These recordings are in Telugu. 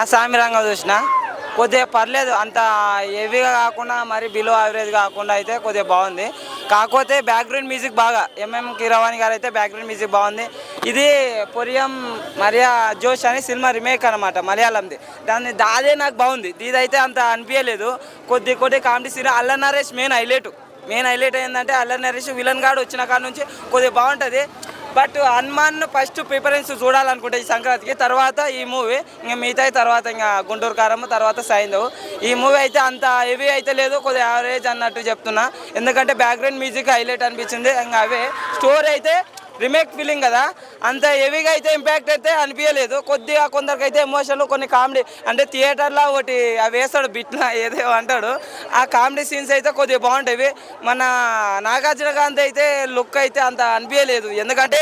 ఆ సామిరంగా చూసిన కొద్దిగా పర్లేదు అంత హెవీగా కాకుండా మరి బిలో యావరేజ్ కాకుండా అయితే కొద్దిగా బాగుంది. కాకపోతే బ్యాక్గ్రౌండ్ మ్యూజిక్ బాగా ఎంఎం కిరవాణి గారు అయితే బ్యాక్గ్రౌండ్ మ్యూజిక్ బాగుంది. ఇది పొరియం మరియా జోష్ అని సినిమా రిమేక్ అనమాట మలయాళంది. దాన్ని దాదే నాకు బాగుంది. ఇదైతే అంత అనిపించలేదు కొద్ది కొద్ది comedy cinema Allari Naresh main highlight main highlight ఏంటంటే అల్ల నరేష్ విలన్ గాడు వచ్చిన కాడ నుంచి కొద్దిగా బాగుంటుంది. బట్ హనుమాన్ ఫస్ట్ ప్రిఫరెన్స్ చూడాలనుకుంటే ఈ సంక్రాంతికి తర్వాత ఈ మూవీ ఇంకా మిగతా తర్వాత ఇంకా గుంటూరు కారము తర్వాత సైందవ్ ఈ మూవీ అయితే అంత హెవీ అయితే లేదు కొద్దిగా యావరేజ్ అన్నట్టు చెప్తున్నా. ఎందుకంటే బ్యాక్గ్రౌండ్ మ్యూజిక్ హైలైట్ అనిపించింది ఇంకా అవే. స్టోరీ అయితే రిమేక్ ఫీలింగ్ కదా. అంత హెవీగా అయితే ఇంపాక్ట్ అయితే అనిపించలేదు కొద్దిగా కొందరికి అయితే ఎమోషన్లు కొన్ని కామెడీ అంటే థియేటర్లో ఒకటి అవి వేస్తాడు బిట్లా ఏదో అంటాడు. ఆ కామెడీ సీన్స్ అయితే కొద్దిగా బాగుంటాయి మన నాగార్జున కాంత్ అయితే లుక్ అయితే అంత అనిపించలేదు ఎందుకంటే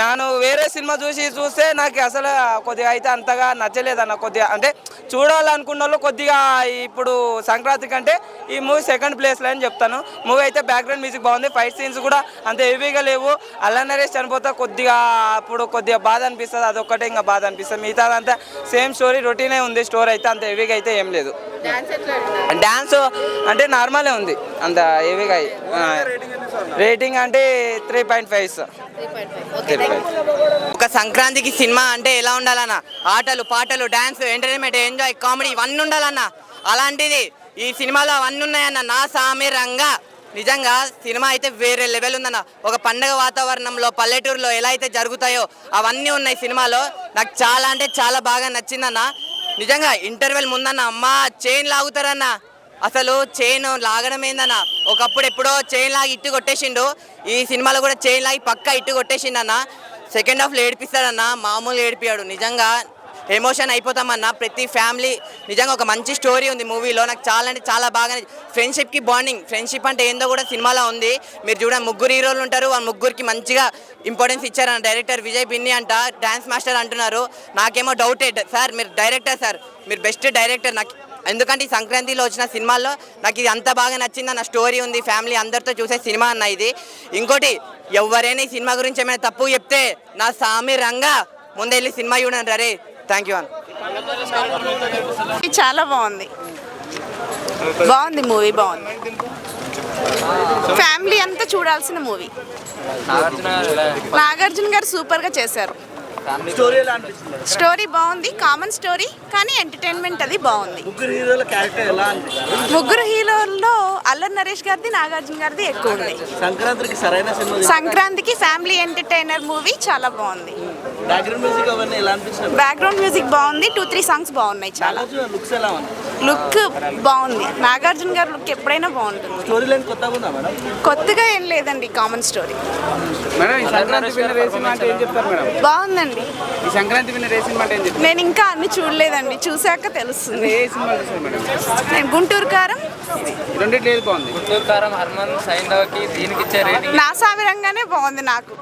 నేను వేరే సినిమా చూసి చూస్తే నాకు అసలు కొద్దిగా అయితే అంతగా నచ్చలేదు అన్న కొద్దిగా. అంటే చూడాలనుకున్న వాళ్ళు కొద్దిగా ఇప్పుడు సంక్రాంతి కంటే ఈ మూవీ సెకండ్ ప్లేస్లో అని చెప్తాను. మూవీ అయితే బ్యాక్గ్రౌండ్ మ్యూజిక్ బాగుంది. ఫైట్ సీన్స్ కూడా అంత హెవీగా లేవు. అల్ల నరేష్ చనిపోతే కొద్దిగా అప్పుడు కొద్దిగా బాధ అనిపిస్తుంది అదొక్కటే ఇంకా బాధ అనిపిస్తుంది. మిగతాదంతా సేమ్ స్టోరీ రొటీనే ఉంది స్టోరీ అయితే అంత హెవీగా అయితే ఏం లేదు. డ్యాన్స్ అంటే నార్మలే ఉంది అంత హెవీగా రేటింగ్ అంటే త్రీ పాయింట్ ఫైవ్ ఒక సంక్రాంతికి సినిమా అంటే ఎలా ఉండాలన్న ఆటలు పాటలు డాన్స్ ఎంటర్టైన్మెంట్ ఎంజాయ్ కామెడీ ఇవన్నీ ఉండాలన్న అలాంటిది ఈ సినిమాలో అవన్నీ ఉన్నాయన్న నా సామిరంగా నిజంగా సినిమా అయితే వేరే లెవెల్ ఉందన్న. ఒక పండగ వాతావరణంలో పల్లెటూరులో ఎలా అయితే జరుగుతాయో అవన్నీ ఉన్నాయి సినిమాలో. నాకు చాలా అంటే చాలా బాగా నచ్చిందన్న. నిజంగా ఇంటర్వెల్ ముందన్న అమ్మ చైన్ లాగుతారన్న. అసలు చైన్ లాగడం ఏందన్న? ఒకప్పుడు ఎప్పుడో చైన్ లాగి ఇట్టు కొట్టేసిండు. ఈ సినిమాలో కూడా చైన్ లాగి పక్క ఇట్టు కొట్టేసిండు అన్న సెకండ్ హాఫ్లో ఏడిపిస్తాడన్న మామూలు ఏడిపియాడు. నిజంగా ఎమోషన్ అయిపోతామన్న ప్రతి ఫ్యామిలీ నిజంగా ఒక మంచి స్టోరీ ఉంది మూవీలో. నాకు చాలా అంటే చాలా బాగా ఫ్రెండ్షిప్కి బాండింగ్. ఫ్రెండ్షిప్ అంటే ఏందో కూడా సినిమాలో ఉంది. మీరు చూడండి ముగ్గురు హీరోలు ఉంటారు. ఆ ముగ్గురికి మంచిగా ఇంపార్టెన్స్ ఇచ్చారన్న డైరెక్టర్ విజయ్ బిన్ని అంట. డ్యాన్స్ మాస్టర్ అంటున్నారు. నాకేమో డౌటెడ్ సార్ మీరు డైరెక్టర్ సార్. మీరు బెస్ట్ డైరెక్టర్ నాకు ఎందుకంటే ఈ సంక్రాంతిలో వచ్చిన సినిమాల్లో నాకు ఇది అంత బాగా నచ్చింది నా స్టోరీ ఉంది. ఫ్యామిలీ అందరితో చూసే సినిమా అన్న ఇది. ఇంకోటి ఎవరైనా ఈ సినిమా గురించి ఏమైనా తప్పు చెప్తే నా సామి రంగా ముందే వెళ్ళి సినిమా చూడండి రే. థ్యాంక్ యూ అన్న ఇది చాలా బాగుంది. బాగుంది మూవీ బాగుంది. ఫ్యామిలీ అంతా చూడాల్సిన మూవీ నాగార్జున గారు సూపర్గా చేశారు. స్టోరీ బాగుంది కామన్ స్టోరీ కానీ ఎంటర్టైన్మెంట్ అది బాగుంది. ముగ్గురు హీరోల్లో అల్లరి నరేష్ గారిది నాగార్జున గారిది ఎక్కువ ఉంది. సంక్రాంతికి ఫ్యామిలీ ఎంటర్టైనర్ మూవీ చాలా బాగుంది. బ్యాక్గ్రౌండ్ మ్యూజిక్ అవన్నీ ఎలా అనిపించినాయి? బ్యాక్గ్రౌండ్ మ్యూజిక్ బాగుంది. టూ త్రీ సాంగ్స్ బాగున్నాయి చాలా. లుక్స్ ఎలా ఉంది? లుక్ బాగుంది. నాగార్జున గారి లుక్ ఎప్పుడైనా బాగుంటుంది. స్టోరీ లైన్ కొత్తగా ఉందా మేడం? కొత్తగా ఏం లేదండి కామన్ స్టోరీ మేడం ఈ సంక్రాంతి విన్నర్ ఏ సినిమా అంటే ఏం చెప్తారు మేడం? బాగుందండి. ఈ సంక్రాంతి విన్నర్ ఏ సినిమా అంటే ఏం చెప్తారు? నేను ఇంకా అన్ని చూడలేదండి చూశాక తెలుస్తుంది. ఏ సినిమా చూసారు మేడం? నేను గుంటూరు కారం. రెండిట్లో ఏది బాగుంది? గుంటూరు కారం హర్మన్ సైంధవ్కి దీనికి ఇచ్చే రేటింగ్ నా సామిరంగానే బాగుంది నాకు.